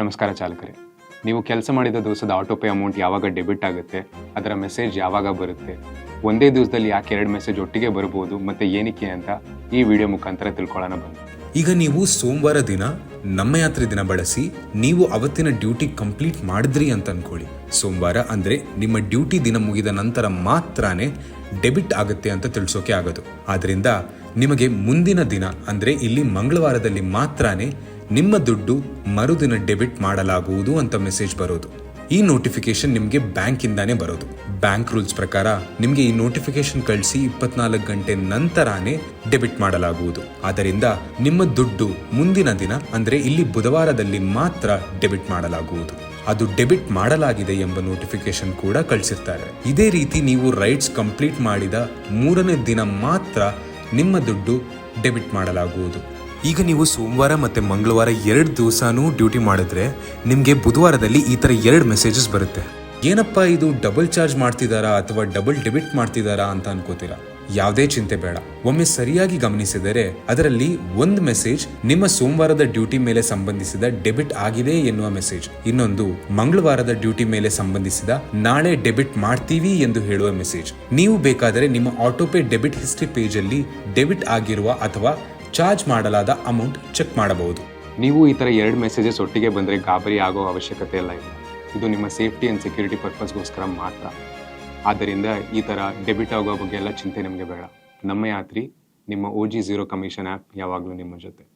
ನಮಸ್ಕಾರ ಚಾಲಕರೇ. ನೀವು ಕೆಲಸ ಮಾಡಿದ ದಿವಸದ ಆಟೋ ಪೇ ಅಮೌಂಟ್ ಯಾವಾಗ ಡೆಬಿಟ್ ಆಗುತ್ತೆ, ಅದರ ಮೆಸೇಜ್ ಯಾವಾಗ ಬರುತ್ತೆ, ಒಂದೇ ದಿವಸದಲ್ಲಿ ಯಾಕೆ ಎರಡು ಮೆಸೇಜ್ ಒಟ್ಟಿಗೆ ಬರ್ಬೋದು, ಮತ್ತೆ ಏನಕ್ಕೆ ಅಂತ ಈ ವಿಡಿಯೋ ಮುಖಾಂತರ ತಿಳ್ಕೊಳ್ಳೋಣ ಬನ್ನಿ. ಈಗ ನೀವು ಸೋಮವಾರ ದಿನ ನಮ್ಮ ಯಾತ್ರೆ ದಿನ ಬಳಸಿ ನೀವು ಅವತ್ತಿನ ಡ್ಯೂಟಿ ಕಂಪ್ಲೀಟ್ ಮಾಡಿದ್ರಿ ಅಂತ ಅನ್ಕೊಳ್ಳಿ. ಸೋಮವಾರ ಅಂದ್ರೆ ನಿಮ್ಮ ಡ್ಯೂಟಿ ದಿನ ಮುಗಿದ ನಂತರ ಮಾತ್ರನೇ ಡೆಬಿಟ್ ಆಗುತ್ತೆ ಅಂತ ತಿಳಿಸೋಕೆ ಆಗೋದು. ಆದ್ರಿಂದ ನಿಮಗೆ ಮುಂದಿನ ದಿನ ಅಂದ್ರೆ ಇಲ್ಲಿ ಮಂಗಳವಾರದಲ್ಲಿ ಮಾತ್ರನೇ ನಿಮ್ಮ ದುಡ್ಡು ಮರುದಿನ ಡೆಬಿಟ್ ಮಾಡಲಾಗುವುದು ಅಂತ ಮೆಸೇಜ್ ಬರೋದು. ಈ ನೋಟಿಫಿಕೇಶನ್ ನಿಮಗೆ ಬ್ಯಾಂಕಿಂದಾನೇ ಬರೋದು. ಬ್ಯಾಂಕ್ ರೂಲ್ಸ್ ಪ್ರಕಾರ ನಿಮಗೆ ಈ ನೋಟಿಫಿಕೇಶನ್ ಕಳಿಸಿ ಇಪ್ಪತ್ನಾಲ್ಕು ಗಂಟೆ ನಂತರನೇ ಡೆಬಿಟ್ ಮಾಡಲಾಗುವುದು. ಆದ್ದರಿಂದ ನಿಮ್ಮ ದುಡ್ಡು ಮುಂದಿನ ದಿನ, ಅಂದ್ರೆ ಇಲ್ಲಿ ಬುಧವಾರದಲ್ಲಿ ಮಾತ್ರ ಡೆಬಿಟ್ ಮಾಡಲಾಗುವುದು. ಅದು ಡೆಬಿಟ್ ಮಾಡಲಾಗಿದೆ ಎಂಬ ನೋಟಿಫಿಕೇಶನ್ ಕೂಡ ಕಳಿಸಿರ್ತಾರೆ. ಇದೇ ರೀತಿ ನೀವು ರೈಟ್ಸ್ ಕಂಪ್ಲೀಟ್ ಮಾಡಿದ ಮೂರನೇ ದಿನ ಮಾತ್ರ ನಿಮ್ಮ ದುಡ್ಡು ಡೆಬಿಟ್ ಮಾಡಲಾಗುವುದು. ಈಗ ನೀವು ಸೋಮವಾರ ಮತ್ತು ಮಂಗಳವಾರ ಎರಡು ದಿವಸನೂ ಡ್ಯೂಟಿ ಮಾಡಿದ್ರೆ ನಿಮಗೆ ಬುಧವಾರದಲ್ಲಿ ಈ ಥರ ಎರಡು ಮೆಸೇಜಸ್ ಬರುತ್ತೆ. ಏನಪ್ಪ ಇದು ಡಬಲ್ ಚಾರ್ಜ್ ಮಾಡ್ತಿದ್ದಾರಾ ಅಥವಾ ಡಬಲ್ ಡೆಬಿಟ್ ಮಾಡ್ತಿದ್ದಾರಾ ಅಂತ ಅನ್ಕೋತೀರಾ? ಯಾವುದೇ ಚಿಂತೆ ಬೇಡ. ಒಮ್ಮೆ ಸರಿಯಾಗಿ ಗಮನಿಸಿದರೆ ಅದರಲ್ಲಿ ಒಂದು ಮೆಸೇಜ್ ನಿಮ್ಮ ಸೋಮವಾರದ ಡ್ಯೂಟಿ ಮೇಲೆ ಸಂಬಂಧಿಸಿದ ಡೆಬಿಟ್ ಆಗಿದೆ ಎನ್ನುವ ಮೆಸೇಜ್ ಇನ್ನೊಂದು, ಮಂಗಳವಾರದ ಡ್ಯೂಟಿ ಮೇಲೆ ಸಂಬಂಧಿಸಿದ ನಾಳೆ ಡೆಬಿಟ್ ಮಾಡ್ತೀವಿ ಎಂದು ಹೇಳುವ ಮೆಸೇಜ್ ನೀವು ಬೇಕಾದರೆ ನಿಮ್ಮ ಆಟೋಪೇ ಡೆಬಿಟ್ ಹಿಸ್ಟ್ರಿ ಪೇಜಲ್ಲಿ ಡೆಬಿಟ್ ಆಗಿರುವ ಅಥವಾ ಚಾರ್ಜ್ ಮಾಡಲಾದ ಅಮೌಂಟ್ ಚೆಕ್ ಮಾಡಬಹುದು. ನೀವು ಈ ಥರ ಎರಡು ಮೆಸೇಜಸ್ ಒಟ್ಟಿಗೆ ಬಂದರೆ ಗಾಬರಿ ಆಗೋ ಅವಶ್ಯಕತೆ ಇಲ್ಲ ಇಲ್ಲ ಇದು ನಿಮ್ಮ ಸೇಫ್ಟಿ ಆ್ಯಂಡ್ ಸೆಕ್ಯೂರಿಟಿ ಪರ್ಪಸ್ಗೋಸ್ಕರ ಮಾತ್ರ. ಆದ್ದರಿಂದ ಈ ಥರ ಡೆಬಿಟ್ ಆಗೋ ಬಗ್ಗೆ ಎಲ್ಲ ಚಿಂತೆ ನಿಮಗೆ ಬೇಡ. ನಮ್ಮ ಯಾತ್ರಿ, ನಿಮ್ಮ O G zero commission app ಯಾವಾಗಲೂ ನಿಮ್ಮ ಜೊತೆ.